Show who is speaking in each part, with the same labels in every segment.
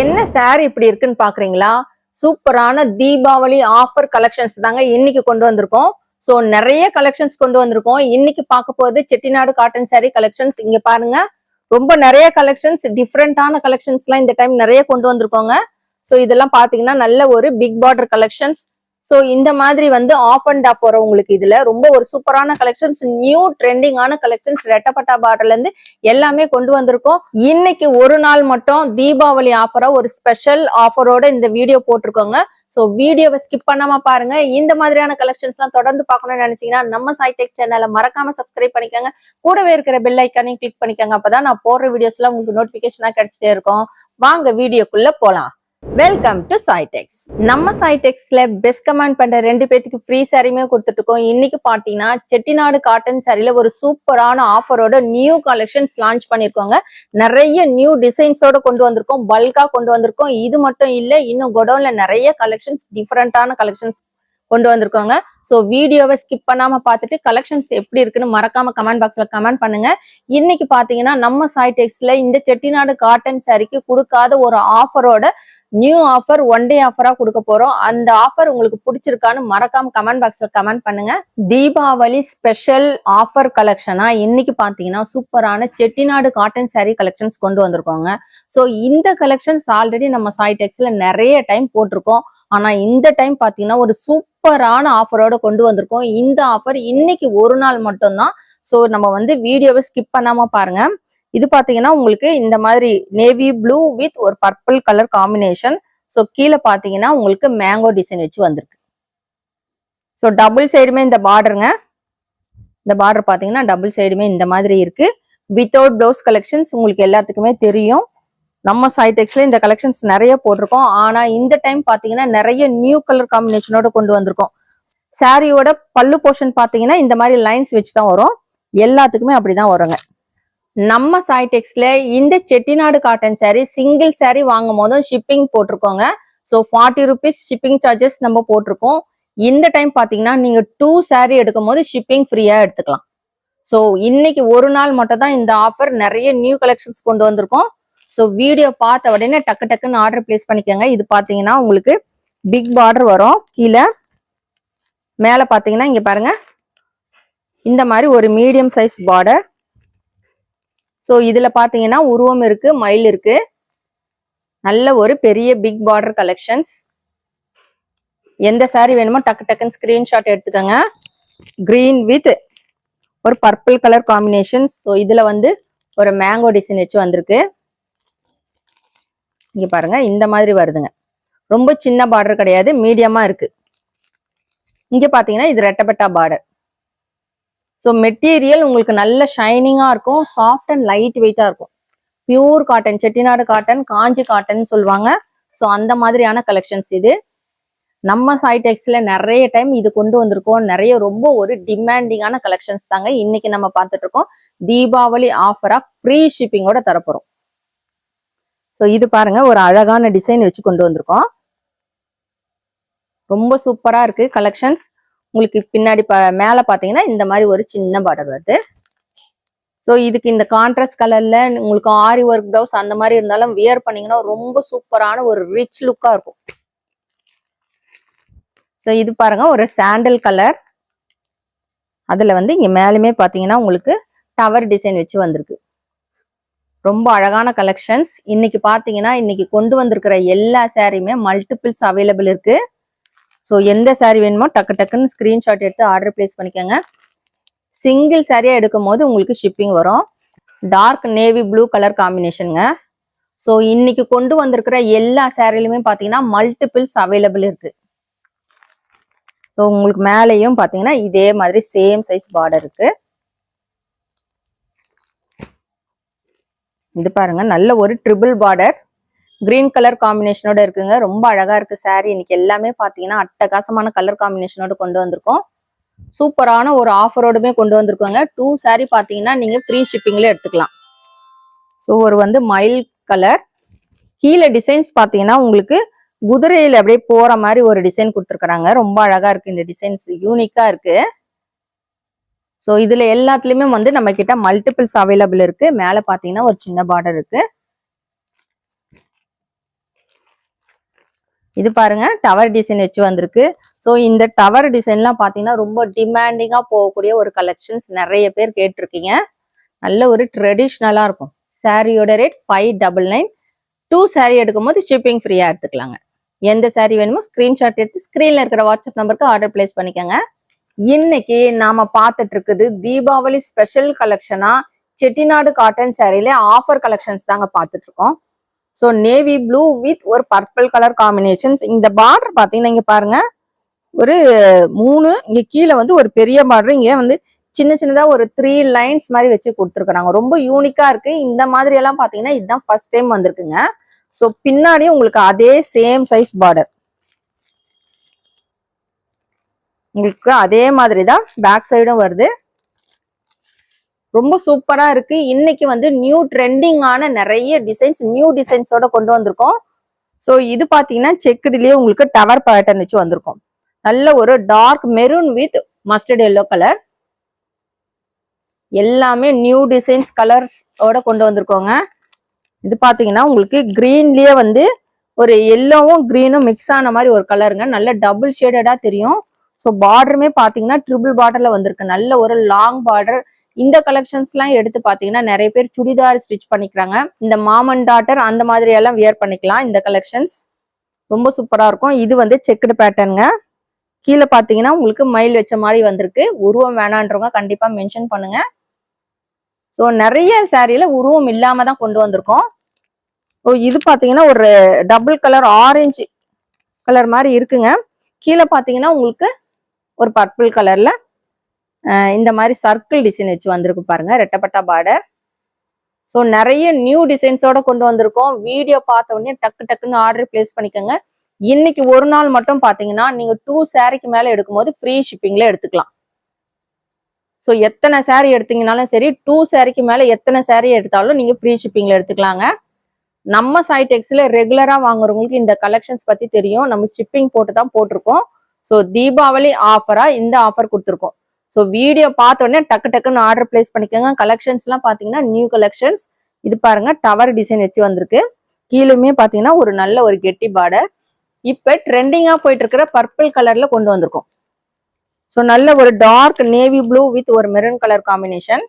Speaker 1: என்ன saree இப்படி இருக்குன்னு பாக்குறீங்களா? சூப்பரான தீபாவளி ஆஃபர் கலெக்ஷன்ஸ் தாங்க இன்னைக்கு கொண்டு வந்திருக்கோம். சோ நிறைய கலெக்ஷன்ஸ் கொண்டு வந்திருக்கோம். இன்னைக்கு பார்க்க போகுது செட்டிநாடு காட்டன் சாரி கலெக்ஷன்ஸ் இங்க பாருங்க. ரொம்ப நிறைய கலெக்ஷன்ஸ் டிஃப்ரெண்டான கலெக்ஷன்ஸ்லாம் இந்த டைம் நிறைய கொண்டு வந்திருக்கோங்க. சோ இதெல்லாம் பாத்தீங்கன்னா நல்ல ஒரு பிக் பார்டர் கலெக்ஷன்ஸ் சோ இந்த மாதிரி வந்து ஆஃப் அண்ட் ஆஃப் வரும் உங்களுக்கு இதுல ரொம்ப ஒரு சூப்பரான கலெக்ஷன்ஸ் நியூ ட்ரெண்டிங்கான கலெக்ஷன்ஸ் ரெட்டப்பட்டா பார்டர்ல இருந்து எல்லாமே கொண்டு வந்திருக்கோம். இன்னைக்கு ஒரு நாள் மட்டும் தீபாவளி ஆஃபரா ஒரு ஸ்பெஷல் ஆஃபரோட இந்த வீடியோ போட்டிருக்கோங்க. சோ வீடியோவை ஸ்கிப் பண்ணாம பாருங்க. இந்த மாதிரியான கலெக்ஷன்ஸ் எல்லாம் தொடர்ந்து பார்க்கணும்னு நினைச்சீங்கன்னா நம்ம சைடெக் சேனலை மறக்காம சப்ஸ்கிரைப் பண்ணிக்கோங்க. கூடவே இருக்கிற பெல் ஐக்கானையும் கிளிக் பண்ணிக்கோங்க. அப்பதான் நான் போடுற வீடியோஸ் எல்லாம் உங்களுக்கு நோட்டிபிகேஷனா கிடைச்சிட்டே இருக்கும். வாங்க வீடியோக்குள்ள போலாம். வெல்கம் டு சாய்டெக்ஸ் நம்ம சாய்டெக்ஸ்ல பெஸ்ட் கமெண்ட் பண்ற ரெண்டு பேத்துக்கு ஃப்ரீ சாரியுமே கொடுத்துட்டு இருக்கோம். இன்னைக்கு பாத்தீங்கன்னா செட்டிநாடு காட்டன் சாரியில ஒரு சூப்பரான ஆஃபரோட நியூ கலெக்ஷன்ஸ் லான்ச் பண்ணிருக்கோங்க நிறைய நியூ டிசைன்ஸோட கொண்டு வந்திருக்கோம். பல்கா கொண்டு வந்திருக்கோம். இது மட்டும் இல்ல இன்னும் குடோன்ல நிறைய கலெக்ஷன்ஸ் டிஃப்ரெண்டான கலெக்ஷன்ஸ் கொண்டு வந்திருக்கோங்க. ஸோ வீடியோவை ஸ்கிப் பண்ணாம பார்த்துட்டு கலெக்ஷன்ஸ் எப்படி இருக்குன்னு மறக்காம கமெண்ட் பாக்ஸ்ல கமெண்ட் பண்ணுங்க. இன்னைக்கு பாத்தீங்கன்னா நம்ம சாய்டெக்ஸ்ல இந்த செட்டிநாடு காட்டன் சாரிக்கு கொடுக்காத ஒரு ஆஃபரோட நியூ ஆஃபர் ஒன் டே ஆஃபரா கொடுக்க போறோம். அந்த ஆஃபர் உங்களுக்கு பிடிச்சிருக்கான்னு மறக்காம கமெண்ட் பாக்ஸ்ல கமெண்ட் பண்ணுங்க. தீபாவளி ஸ்பெஷல் ஆஃபர் கலெக்ஷனா இன்னைக்கு பாத்தீங்கன்னா சூப்பரான செட்டிநாடு காட்டன் saree கலெக்ஷன்ஸ் கொண்டு வந்திருக்கோங்க. ஸோ இந்த கலெக்ஷன்ஸ் ஆல்ரெடி நம்ம சாய்டெக்ஸ்ல நிறைய டைம் போட்டிருக்கோம். ஆனா இந்த டைம் பாத்தீங்கன்னா ஒரு சூப்பரான ஆஃபரோட கொண்டு வந்திருக்கோம். இந்த ஆஃபர் இன்னைக்கு ஒரு நாள் மட்டும்தான். ஸோ நம்ம வந்து வீடியோவை ஸ்கிப் பண்ணாம பாருங்க. இது பாத்தீங்கன்னா உங்களுக்கு இந்த மாதிரி நேவி ப்ளூ வித் ஒரு பர்பிள் கலர் காம்பினேஷன் ஸோ கீழே பாத்தீங்கன்னா உங்களுக்கு மேங்கோ டிசைன் வச்சு வந்திருக்கு. ஸோ டபுள் சைடுமே இந்த பார்டருங்க இந்த பார்டர் பாத்தீங்கன்னா டபுள் சைடுமே இந்த மாதிரி இருக்கு. வித்தவுட் ப்ளவுஸ் கலெக்ஷன்ஸ் உங்களுக்கு எல்லாத்துக்குமே தெரியும். நம்ம சைடெக்ஸ்ல இந்த கலெக்ஷன்ஸ் நிறைய போட்டிருக்கோம். ஆனா இந்த டைம் பாத்தீங்கன்னா நிறைய நியூ கலர் காம்பினேஷனோட கொண்டு வந்திருக்கோம். சாரியோட பல்லு போர்ஷன் பாத்தீங்கன்னா இந்த மாதிரி லைன்ஸ் வச்சு தான் வரும். எல்லாத்துக்குமே அப்படிதான் வருங்க. நம்ம சாய்டெக்ஸ்ல இந்த Chettinad cotton saree single saree வாங்கும் போதும் shipping போட்டிருக்கோங்க. So forty rupees shipping charges நம்ம போட்டிருக்கோம். இந்த டைம் பார்த்தீங்கன்னா நீங்க டூ saree எடுக்கும் போது ஷிப்பிங் ஃப்ரீயா எடுத்துக்கலாம். ஸோ இன்னைக்கு ஒரு நாள் மட்டும் தான் இந்த ஆஃபர் நிறைய நியூ கலெக்ஷன்ஸ் கொண்டு வந்திருக்கோம். ஸோ வீடியோ பார்த்த உடனே டக்கு டக்குன்னு ஆர்டர் பிளேஸ் பண்ணிக்கோங்க. இது பார்த்தீங்கன்னா உங்களுக்கு பிக் பார்டர் வரும். கீழே மேலே பார்த்தீங்கன்னா இங்கே பாருங்க. இந்த மாதிரி ஒரு மீடியம் சைஸ் பார்டர் ஸோ இதில் பார்த்தீங்கன்னா உருவம் இருக்குது மயில் இருக்குது நல்ல ஒரு பெரிய பிக் பார்டர் கலெக்ஷன்ஸ் எந்த சாரீ வேணுமோ டக்கு டக்குன்னு ஸ்க்ரீன்ஷாட் எடுத்துக்கோங்க. க்ரீன் வித் ஒரு பர்பிள் கலர் காம்பினேஷன் ஸோ இதில் வந்து ஒரு மேங்கோ டிசைன் வச்சு வந்திருக்கு. இங்கே பாருங்க இந்த மாதிரி வருதுங்க. ரொம்ப சின்ன பார்டர் கிடையாது மீடியமாக இருக்குது இங்கே பார்த்தீங்கன்னா இது ரெட்டப்பட்டா பார்டர் ஸோ மெட்டீரியல் உங்களுக்கு நல்ல ஷைனிங்கா இருக்கும். சாஃப்ட் அண்ட் லைட் வெயிட்டா இருக்கும். Pure cotton Chettinad cotton Kanchi cotton சொல்லுவாங்க. ஸோ அந்த மாதிரியான கலெக்ஷன்ஸ் இது. நம்ம சைடெக்ஸ்ல நிறைய டைம் இது கொண்டு வந்திருக்கோம். நிறைய ரொம்ப ஒரு டிமாண்டிங்கான கலெக்ஷன்ஸ் தாங்க இன்னைக்கு நம்ம பார்த்துட்டு இருக்கோம். தீபாவளி ஆஃபராக ஃப்ரீ ஷிப்பிங்கோட தரப்போகிறோம் ஸோ இது பாருங்க ஒரு அழகான டிசைன் வச்சு கொண்டு வந்திருக்கோம். ரொம்ப சூப்பரா இருக்கு கலெக்ஷன்ஸ் உங்களுக்கு பின்னாடி ப மேலே பார்த்தீங்கன்னா இந்த மாதிரி ஒரு சின்ன பார்டர் வருது. ஸோ இதுக்கு இந்த கான்ட்ராஸ்ட் கலரில் உங்களுக்கு ஆரி ஒர்க் ப்ளவுஸ் அந்த மாதிரி இருந்தாலும் வியர் பண்ணிங்கன்னா ரொம்ப சூப்பரான ஒரு ரிச் லுக்காக இருக்கும். ஸோ இது பாருங்க ஒரு சாண்டல் கலர் அதில் வந்து இங்கே மேலுமே பார்த்தீங்கன்னா உங்களுக்கு டவர் டிசைன் வச்சு வந்திருக்கு. ரொம்ப அழகான கலெக்ஷன்ஸ் இன்னைக்கு பார்த்தீங்கன்னா இன்னைக்கு கொண்டு வந்திருக்கிற எல்லா சேரீயுமே மல்டிபிள்ஸ் அவைலபிள் இருக்குது ஸோ எந்த சேரீ வேணுமோ டக்கு டக்குன்னு ஸ்க்ரீன்ஷாட் எடுத்து ஆர்டர் பிளேஸ் பண்ணிக்கோங்க. சிங்கிள் சேரீயாக எடுக்கும் போது உங்களுக்கு ஷிப்பிங் வரும். டார்க் நேவி ப்ளூ கலர் காம்பினேஷனுங்க ஸோ இன்னைக்கு கொண்டு வந்திருக்கிற எல்லா சேரீலையுமே பார்த்தீங்கன்னா மல்டிபிள்ஸ் அவைலபிள் இருக்கு. ஸோ உங்களுக்கு மேலேயும் பார்த்தீங்கன்னா இதே மாதிரி சேம் சைஸ் பார்டர் இருக்கு. இது பாருங்க நல்ல ஒரு ட்ரிபிள் பார்டர் கிரீன் கலர் காம்பினேஷனோட இருக்குங்க. ரொம்ப அழகா இருக்கு saree. இன்னைக்கு எல்லாமே பாத்தீங்கன்னா அட்டகாசமான கலர் காம்பினேஷனோட கொண்டு வந்திருக்கோம். சூப்பரான ஒரு ஆஃபரோடுமே கொண்டு வந்திருக்கோங்க. டூ saree பாத்தீங்கன்னா நீங்க ஃப்ரீ ஷிப்பிங்ல எடுத்துக்கலாம். ஸோ ஒரு வந்து மயில் கலர் கீழே டிசைன்ஸ் பாத்தீங்கன்னா உங்களுக்கு குதிரையில அப்படியே போற மாதிரி ஒரு டிசைன் கொடுத்துருக்குறாங்க. ரொம்ப அழகா இருக்கு இந்த டிசைன்ஸ் யூனிக்கா இருக்கு. ஸோ இதுல எல்லாத்துலயுமே வந்து நம்ம கிட்ட மல்டிபிள்ஸ் அவைலபிள் இருக்கு. மேல பாத்தீங்கன்னா ஒரு சின்ன பார்டர் இருக்கு. இது பாருங்க டவர் டிசைன் வச்சு வந்திருக்கு. ஸோ இந்த டவர் டிசைன்லாம் பார்த்தீங்கன்னா ரொம்ப டிமாண்டிங்காக போகக்கூடிய ஒரு கலெக்ஷன்ஸ் நிறைய பேர் கேட்டிருக்கீங்க. நல்ல ஒரு ட்ரெடிஷ்னலாக இருக்கும். சாரியோட rate five double nine two saree எடுக்கும்போது ஷிப்பிங் ஃப்ரீயாக எடுத்துக்கலாங்க. எந்த சாரீ வேணுமோ ஸ்க்ரீன்ஷாட் எடுத்து ஸ்க்ரீனில் இருக்கிற வாட்ஸ்அப் நம்பருக்கு ஆர்டர் பிளேஸ் பண்ணிக்கோங்க. இன்னைக்கு நாம பார்த்துட்டு இருக்குது தீபாவளி ஸ்பெஷல் கலெக்ஷனா செட்டிநாடு காட்டன் சாரியில ஆஃபர் கலெக்ஷன்ஸ் தாங்க பார்த்துட்டு இருக்கோம். ஸோ நேவி ப்ளூ வித் ஒரு பர்பிள் கலர் காம்பினேஷன்ஸ் இந்த பார்டர் பார்த்தீங்கன்னா இங்கே பாருங்க. ஒரு மூணு இங்கே கீழே வந்து ஒரு பெரிய பார்டர் இங்கே வந்து சின்ன சின்னதாக ஒரு த்ரீ லைன்ஸ் மாதிரி வச்சு கொடுத்துருக்குறாங்க. ரொம்ப யூனிக்காக இருக்குது இந்த மாதிரி எல்லாம் இதுதான் ஃபர்ஸ்ட் டைம் வந்திருக்குங்க. ஸோ பின்னாடி உங்களுக்கு அதே சேம் சைஸ் பார்டர் உங்களுக்கு அதே மாதிரி தான் பேக் சைடும் வருது. ரொம்ப சூப்பரா இருக்கு. இன்னைக்கு வந்து நியூ ட்ரெண்டிங்கான நிறைய டிசைன்ஸ் நியூ டிசைன்ஸோட கொண்டு வந்திருக்கோம். ஸோ இது பாத்தீங்கன்னா செக்குடுலயே உங்களுக்கு டவர் பேட்டர்ன் வச்சு வந்திருக்கும். நல்ல ஒரு dark maroon with mustard yellow colour எல்லாமே நியூ டிசைன்ஸ் கலர்ஸோட கொண்டு வந்திருக்கோங்க. இது பாத்தீங்கன்னா உங்களுக்கு கிரீன்லயே வந்து ஒரு எல்லோவும் கிரீனும் மிக்ஸ் ஆன மாதிரி ஒரு கலருங்க நல்ல டபுள் ஷேடடா தெரியும். ஸோ பார்டருமே பாத்தீங்கன்னா ட்ரிபிள் பார்டர்ல வந்திருக்கு. நல்ல ஒரு லாங் பார்டர் இந்த கலெக்ஷன்ஸ் எல்லாம் எடுத்து பாத்தீங்கன்னா நிறைய பேர் சுடிதார் ஸ்டிச் பண்ணிக்கிறாங்க. இந்த மாமன் டாட்டர் அந்த மாதிரி எல்லாம் வியர் பண்ணிக்கலாம் இந்த கலெக்ஷன்ஸ் ரொம்ப சூப்பரா இருக்கும். இது வந்து செக்குடு பேட்டர்னுங்க கீழே பாத்தீங்கன்னா உங்களுக்கு மயில் வச்ச மாதிரி வந்திருக்கு. உருவம் வேணான்றவங்க கண்டிப்பா மென்ஷன் பண்ணுங்க. ஸோ நிறைய சாரியில உருவம் இல்லாம தான் கொண்டு வந்திருக்கோம். ஓ இது பாத்தீங்கன்னா ஒரு டபுள் கலர் ஆரஞ்சு கலர் மாதிரி இருக்குங்க. கீழே பாத்தீங்கன்னா உங்களுக்கு ஒரு பர்பிள் கலர்ல இந்த மாதிரி சர்க்கிள் டிசைன் வச்சு வந்திருக்கு பாருங்க ரெட்டப்பட்டா பார்டர் ஸோ நிறைய நியூ டிசைன்ஸோட கொண்டு வந்திருக்கோம். வீடியோ பார்த்த உடனே டக்கு டக்குன்னு ஆர்டர் பிளேஸ் பண்ணிக்கோங்க. இன்னைக்கு ஒரு நாள் மட்டும் பார்த்தீங்கன்னா நீங்கள் டூ சாரிக்கு மேலே எடுக்கும்போது ஃப்ரீ ஷிப்பிங்கில் எடுத்துக்கலாம். ஸோ எத்தனை சாரீ எடுத்தீங்கனாலும் சரி டூ சாரிக்கு மேலே எத்தனை சாரீ எடுத்தாலும் நீங்கள் ஃப்ரீ ஷிப்பிங்கில் எடுத்துக்கலாங்க. நம்ம சைடெக்ஸில் ரெகுலராக வாங்குறவங்களுக்கு இந்த கலெக்ஷன்ஸ் பற்றி தெரியும். நம்ம ஷிப்பிங் போட்டு தான் போட்டிருக்கோம். ஸோ தீபாவளி ஆஃபராக இந்த ஆஃபர் கொடுத்துருக்கோம். ஸோ வீடியோ பார்த்த உடனே டக்கு டக்குன்னு ஆர்டர் பிளேஸ் பண்ணிக்கோங்க. கலெக்ஷன்ஸ்லாம் பார்த்தீங்கன்னா நியூ கலெக்ஷன்ஸ் இது பாருங்க டவர் டிசைன் வச்சு வந்திருக்கு. கீழுமே பார்த்தீங்கன்னா ஒரு நல்ல ஒரு கெட்டி பார்டர் இப்போ ட்ரெண்டிங்காக போயிட்டு இருக்கிற பர்பிள் கலரில் கொண்டு வந்திருக்கோம். ஸோ நல்ல ஒரு டார்க் நேவி ப்ளூ வித் ஒரு மெரூன் கலர் காம்பினேஷன்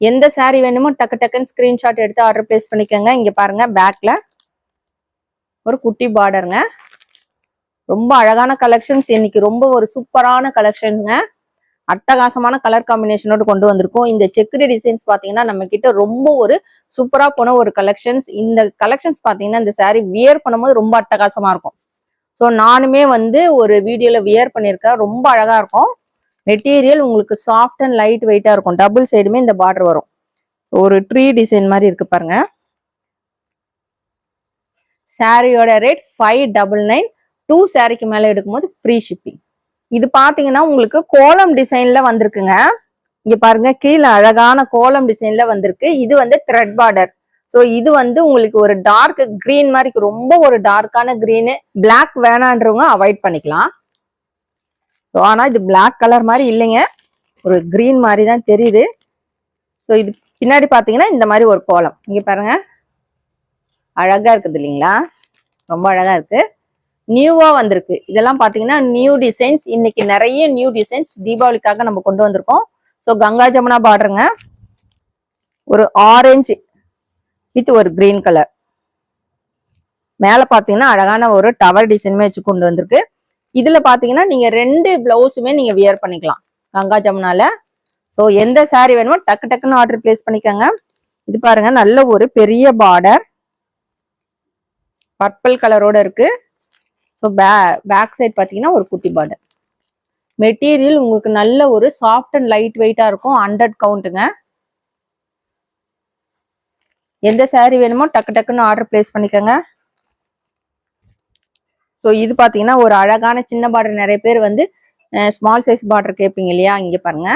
Speaker 1: எந்த சாரீ வேணுமோ டக்கு டக்குன்னு ஸ்க்ரீன்ஷாட் எடுத்து ஆர்டர் பிளேஸ் பண்ணிக்கோங்க. இங்கே பாருங்க பேக்கில் ஒரு குட்டி பார்டருங்க ரொம்ப அழகான கலெக்ஷன்ஸ் இன்னைக்கு ரொம்ப ஒரு சூப்பரான கலெக்ஷனுங்க அட்டகாசமான கலர் காம்பினேஷனோடு கொண்டு வந்திருக்கோம். இந்த செக்குடு டிசைன்ஸ் பார்த்தீங்கன்னா நம்ம கிட்ட ரொம்ப ஒரு சூப்பரா போன ஒரு கலெக்ஷன்ஸ் இந்த கலெக்ஷன்ஸ் பார்த்தீங்கன்னா இந்த சாரீ வியர் பண்ணும்போது ரொம்ப அட்டகாசமா இருக்கும். ஸோ நானுமே வந்து ஒரு வீடியோல வியர் பண்ணியிருக்கேன். ரொம்ப அழகா இருக்கும். மெட்டீரியல் உங்களுக்கு சாஃப்ட் அண்ட் லைட் வெயிட்டா இருக்கும். டபுள் சைடுமே இந்த பார்டர் வரும். ஒரு ட்ரீ டிசைன் மாதிரி இருக்கு பாருங்க. சாரியோட rate five double nine two சாரிக்கு மேலே எடுக்கும்போது ஃப்ரீ ஷிப்பிங் இது பார்த்தீங்கன்னா உங்களுக்கு கோலம் டிசைன்ல வந்திருக்குங்க. இங்க பாருங்க கீழே அழகான கோலம் டிசைன்ல வந்திருக்கு. இது வந்து த்ரெட் பார்டர் ஸோ இது வந்து உங்களுக்கு ஒரு டார்க் கிரீன் மாதிரி ரொம்ப ஒரு டார்க்கான கிரீனு பிளாக் வேணான்றவங்க அவாய்ட் பண்ணிக்கலாம். ஸோ ஆனால் இது பிளாக் கலர் மாதிரி இல்லைங்க. ஒரு கிரீன் மாதிரி தான் தெரியுது. ஸோ இது பின்னாடி பார்த்தீங்கன்னா இந்த மாதிரி ஒரு கோலம். இங்கே பாருங்க. அழகாக இருக்குது இல்லைங்களா? ரொம்ப அழகாக இருக்குது நியூவாக வந்திருக்கு. இதெல்லாம் பார்த்தீங்கன்னா நியூ டிசைன்ஸ் இன்னைக்கு நிறைய நியூ டிசைன்ஸ் தீபாவளிக்காக நம்ம கொண்டு வந்திருக்கோம். ஸோ கங்கா ஜமுனா பார்டருங்க ஒரு ஆரஞ்சு வித் ஒரு கிரீன் கலர் மேலே பார்த்தீங்கன்னா அழகான ஒரு டவர் டிசைனுமே வச்சு கொண்டு வந்திருக்கு. இதில் பார்த்தீங்கன்னா நீங்கள் ரெண்டு பிளவுஸுமே நீங்கள் வியர் பண்ணிக்கலாம். கங்கா ஜமுனால. ஸோ எந்த சாரீ வேணுமோ டக்கு டக்குன்னு ஆர்டர் பிளேஸ் பண்ணிக்கோங்க. இது பாருங்க நல்ல ஒரு பெரிய பார்டர் பர்பிள் கலரோட இருக்குது ஸோ பே பேக் சைட் பார்த்தீங்கன்னா ஒரு குட்டி பார்டர் மெட்டீரியல் உங்களுக்கு நல்ல ஒரு சாஃப்ட் அண்ட் லைட் வெயிட்டாக இருக்கும். ஹண்ட்ரட் கவுண்ட்டுங்க எந்த சேரீ வேணுமோ டக்கு டக்குன்னு ஆர்டர் பிளேஸ் பண்ணிக்கோங்க. ஸோ இது பார்த்தீங்கன்னா ஒரு அழகான சின்ன பார்டர் நிறைய பேர் வந்து ஸ்மால் சைஸ் பார்டர் கேட்பீங்க இல்லையா? இங்கே பாருங்க.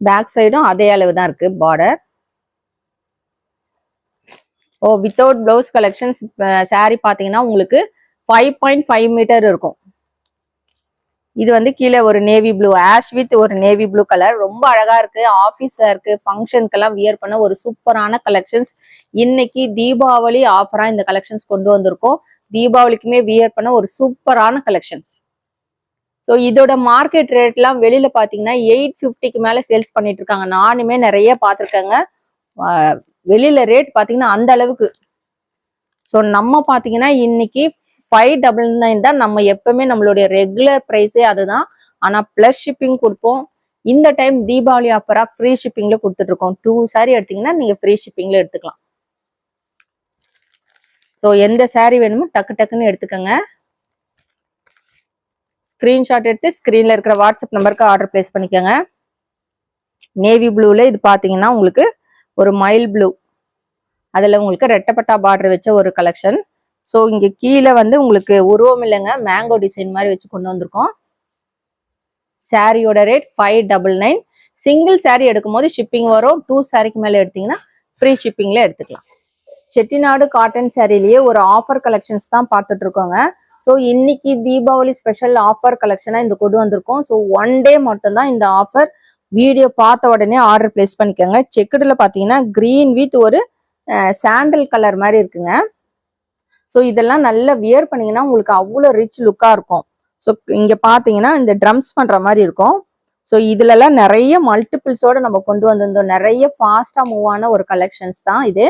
Speaker 1: பேக் சைடும் அதே அளவு தான் இருக்குது பார்டர் ஓ வித்தவுட் பிளவுஸ் கலெக்ஷன்ஸ் saree பார்த்தீங்கன்னா உங்களுக்கு ஃபைவ் பாயிண்ட் ஃபைவ் மீட்டர் இருக்கும். இது வந்து கீழே ஒரு நேவி ப்ளூ ஆஷ் வித் ஒரு நேவி ப்ளூ கலர் ரொம்ப அழகா இருக்கு. ஆஃபீஸ் இருக்கு ஃபங்க்ஷனுக்கெல்லாம் வியர் பண்ண ஒரு சூப்பரான கலெக்ஷன்ஸ் இன்னைக்கு தீபாவளி ஆஃபரா இந்த கலெக்ஷன்ஸ் கொண்டு வந்திருக்கோம். தீபாவளிக்குமே வியர் பண்ண ஒரு சூப்பரான கலெக்ஷன்ஸ் ஸோ இதோட மார்க்கெட் ரேட்லாம் வெளியில பாத்தீங்கன்னா எயிட் ஃபிஃப்டிக்கு மேல சேல்ஸ் பண்ணிட்டு இருக்காங்க. நானுமே நிறைய பார்த்துருக்கேங்க வெளியில ரேட் பாத்தீங்கன்னா அந்த அளவுக்கு. ஸோ நம்ம பாத்தீங்கன்னா இன்னைக்கு ஃபைவ் டபுள் நைன் தான் நம்ம எப்பவுமே நம்மளுடைய ரெகுலர் ப்ரைஸே அதுதான். ஆனா ப்ளஸ் ஷிப்பிங் கொடுப்போம். இந்த டைம் தீபாவளி ஆஃபரா ஃப்ரீ ஷிப்பிங்ல கொடுத்துட்டு இருக்கோம் டூ சாரி எடுத்தீங்கன்னா நீங்க ஃப்ரீ ஷிப்பிங்ல எடுத்துக்கலாம். ஸோ எந்த saree வேணுமோ டக்கு டக்குன்னு எடுத்துக்கோங்க. ஸ்கிரீன்ஷாட் எடுத்து ஸ்க்ரீனில் இருக்கிற வாட்ஸ்அப் நம்பருக்கு ஆர்டர் பிளேஸ் பண்ணிக்கோங்க. நேவி ப்ளூல இது பாத்தீங்கன்னா உங்களுக்கு ஒரு மைல் ப்ளூ அதுல உங்களுக்கு ரெட்டப்பட்டா பார்டர் வச்ச ஒரு கலெக்ஷன் ஸோ இங்க கீழே வந்து உங்களுக்கு உருவம் இல்லைங்க மேங்கோ டிசைன் மாதிரி வச்சு கொண்டு வந்திருக்கோம். சாரியோட rate five double nine single saree எடுக்கும்போது ஷிப்பிங் வரும். டூ சாரிக்கு மேலே எடுத்தீங்கன்னா ஃப்ரீ ஷிப்பிங்கில் எடுத்துக்கலாம். செட்டிநாடு காட்டன் சாரிலேயே ஒரு ஆஃபர் கலெக்ஷன்ஸ் தான் பார்த்துட்டு இருக்கோங்க ஸோ இன்னைக்கு தீபாவளி ஸ்பெஷல் ஆஃபர் கலெக்ஷனாக இந்த கொண்டு வந்திருக்கோம். ஸோ ஒன் டே மட்டும்தான் இந்த ஆஃபர் வீடியோ பார்த்த உடனே ஆர்டர் பிளேஸ் பண்ணிக்கோங்க. செக்குடில் பார்த்தீங்கன்னா க்ரீன் வித் ஒரு சாண்டல் கலர் மாதிரி இருக்குங்க. ஸோ இதெல்லாம் நல்லா வியர் பண்ணிங்கன்னா உங்களுக்கு அவ்வளோ ரிச் லுக்காக இருக்கும். ஸோ இங்கே பார்த்தீங்கன்னா இந்த ட்ரம்ஸ் பண்ணுற மாதிரி இருக்கும். ஸோ இதுலலாம் நிறைய மல்டிபிள்ஸோட நம்ம கொண்டு வந்திருந்தோம். நிறைய ஃபாஸ்ட்டாக மூவ் ஆன ஒரு கலெக்ஷன்ஸ் தான் இது.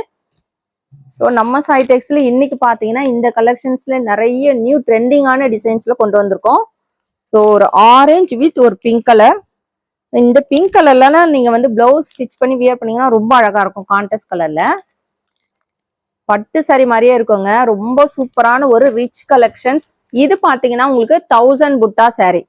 Speaker 1: ஸோ நம்ம சாய்டெக்ஸில் இன்னைக்கு பார்த்தீங்கன்னா இந்த கலெக்ஷன்ஸில் நிறைய நியூ ட்ரெண்டிங்கான டிசைன்ஸில் கொண்டு வந்திருக்கோம். ஸோ ஒரு ஆரஞ்சு வித் ஒரு பிங்க் கலர் இந்த பிங்க் கலர்ல நீங்க வந்து பிளவுஸ் ஸ்டிச் பண்ணி வியர் பண்ணீங்கன்னா ரொம்ப அழகா இருக்கும் கான்டஸ்ட் கலர்ல பட்டு saree மாதிரியே இருக்குங்க. ரொம்ப சூப்பரான ஒரு ரிச் கலெக்ஷன்ஸ் இது பாத்தீங்கன்னா உங்களுக்கு தௌசண்ட் புட்டா சாரி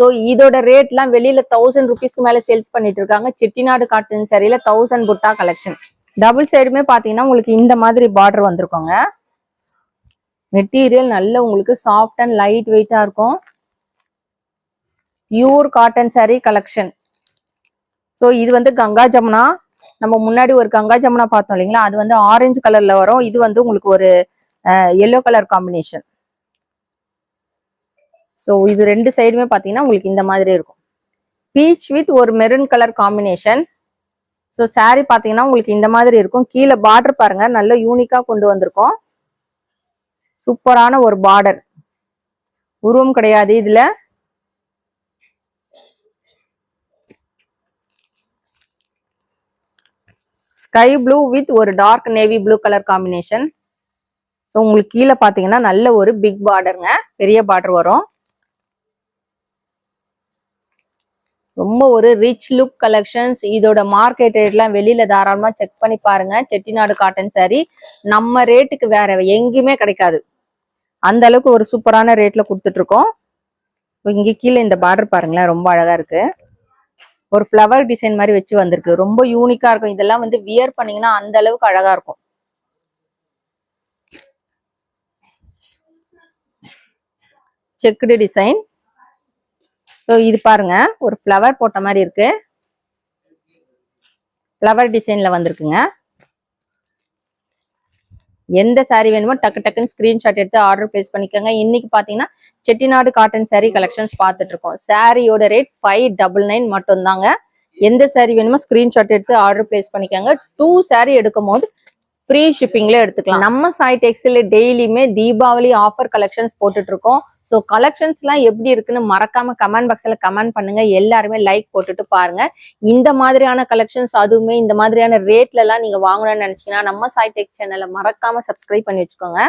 Speaker 1: ஸோ இதோட ரேட்லாம் வெளியில தௌசண்ட் ருபீஸ்க்கு மேல சேல்ஸ் பண்ணிட்டு இருக்காங்க. செட்டிநாடு காட்டன் சாரியில தௌசண்ட் புட்டா கலெக்ஷன் டபுள் சைடுமே பாத்தீங்கன்னா உங்களுக்கு இந்த மாதிரி பார்டர் வந்திருக்கோங்க. மெட்டீரியல் நல்ல உங்களுக்கு சாஃப்ட் அண்ட் லைட் வெயிட்டா இருக்கும். Pure cotton saree collection so இது வந்து கங்கா ஜமுனா. நம்ம முன்னாடி ஒரு கங்கா ஜமுனா பார்த்தோம் இல்லைங்களா? அது வந்து ஆரஞ்சு கலர்ல வரும். இது வந்து உங்களுக்கு ஒரு எல்லோ கலர் காம்பினேஷன் ஸோ இது ரெண்டு சைடுமே பார்த்தீங்கன்னா உங்களுக்கு இந்த மாதிரி இருக்கும். பீச் வித் ஒரு maroon colour combination so saree பார்த்தீங்கன்னா உங்களுக்கு இந்த மாதிரி இருக்கும். கீழே பார்டர் பாருங்க. நல்ல யூனிக்காக கொண்டு வந்திருக்கோம். சூப்பரான ஒரு பார்டர் உருவம் கிடையாது இதில். ஸ்கை ப்ளூ வித் ஒரு dark navy blue colour combination. So உங்களுக்கு கீழே பார்த்தீங்கன்னா நல்ல ஒரு பிக் பார்டருங்க. பெரிய பார்டர் வரும். ரொம்ப ஒரு ரிச் லுக் கலெக்ஷன்ஸ் இதோட மார்க்கெட் ரேட்லாம் வெளியில தாராளமா செக் பண்ணி பாருங்க. செட்டிநாடு காட்டன் சாரி நம்ம ரேட்டுக்கு வேற எங்கேயுமே கிடைக்காது. அந்த அளவுக்கு ஒரு சூப்பரான ரேட்ல கொடுத்துட்டு இருக்கோம். இங்க கீழே இந்த பார்டர் பாருங்களேன். ரொம்ப அழகா இருக்கு. ஒரு ஃப்ளவர் டிசைன் மாதிரி வச்சு வந்திருக்கு. ரொம்ப யூனிக்கா இருக்கும். இதெல்லாம் வந்து வியர் பண்ணீங்கன்னா அந்த அளவுக்கு அழகா இருக்கும். செக்குடு டிசைன் ஸோ இது பாருங்க. ஒரு ஃப்ளவர் போட்ட மாதிரி இருக்கு. ஃப்ளவர் டிசைன்ல வந்திருக்குங்க. எந்த saree வேணுமோ டக்கு டக்குன்னு ஸ்கிரீன்ஷாட் எடுத்து ஆர்டர் பிளேஸ் பண்ணிக்கோங்க. இன்னைக்கு பாத்தீங்கன்னா செட்டிநாடு காட்டன் saree கலெக்ஷன்ஸ் பார்த்துட்டு இருக்கோம். சாரியோட ரேட் ஃபைவ் டபுள் நைன் மட்டும்தாங்க. எந்த saree வேணுமோ ஸ்கிரீன்ஷாட் எடுத்து ஆர்டர் பிளேஸ் பண்ணிக்கோங்க. டூ saree எடுக்கும் போது ஃப்ரீ ஷிப்பிங்ல எடுத்துக்கலாம். நம்ம சாய் டெக்ஸ்டைல டெய்லியுமே தீபாவளி ஆஃபர் கலெக்ஷன்ஸ் போட்டுட்டு இருக்கோம் ஸோ கலெக்ஷன்ஸ் எல்லாம் எப்படி இருக்குன்னு மறக்காம கமெண்ட் பாக்ஸ்ல கமெண்ட் பண்ணுங்க. எல்லாருமே லைக் போட்டுட்டு பாருங்க. இந்த மாதிரியான கலெக்ஷன்ஸ் அதுவுமே இந்த மாதிரியான ரேட்ல எல்லாம் நீங்க வாங்கணும்னு நினைச்சீங்கன்னா நம்ம சாய் டெக் சேனலை மறக்காம சப்ஸ்கிரைப் பண்ணி வச்சுக்கோங்க.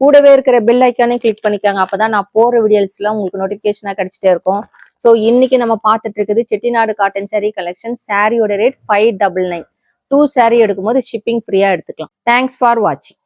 Speaker 1: கூடவே இருக்கிற பெல் ஐக்கானே கிளிக் பண்ணிக்கோங்க. அப்பதான் நான் போற வீடியோஸ் எல்லாம் உங்களுக்கு நோட்டிபிகேஷனா கிடைச்சிட்டே இருக்கும். ஸோ இன்னைக்கு நம்ம பார்த்துட்டு இருக்குது செட்டிநாடு காட்டன் saree கலெக்ஷன் சாரியோட rate five double nine two saree எடுக்கும்போது ஷிப்பிங் ஃப்ரீயா எடுத்துக்கலாம். தேங்க்ஸ் ஃபார் வாட்சிங்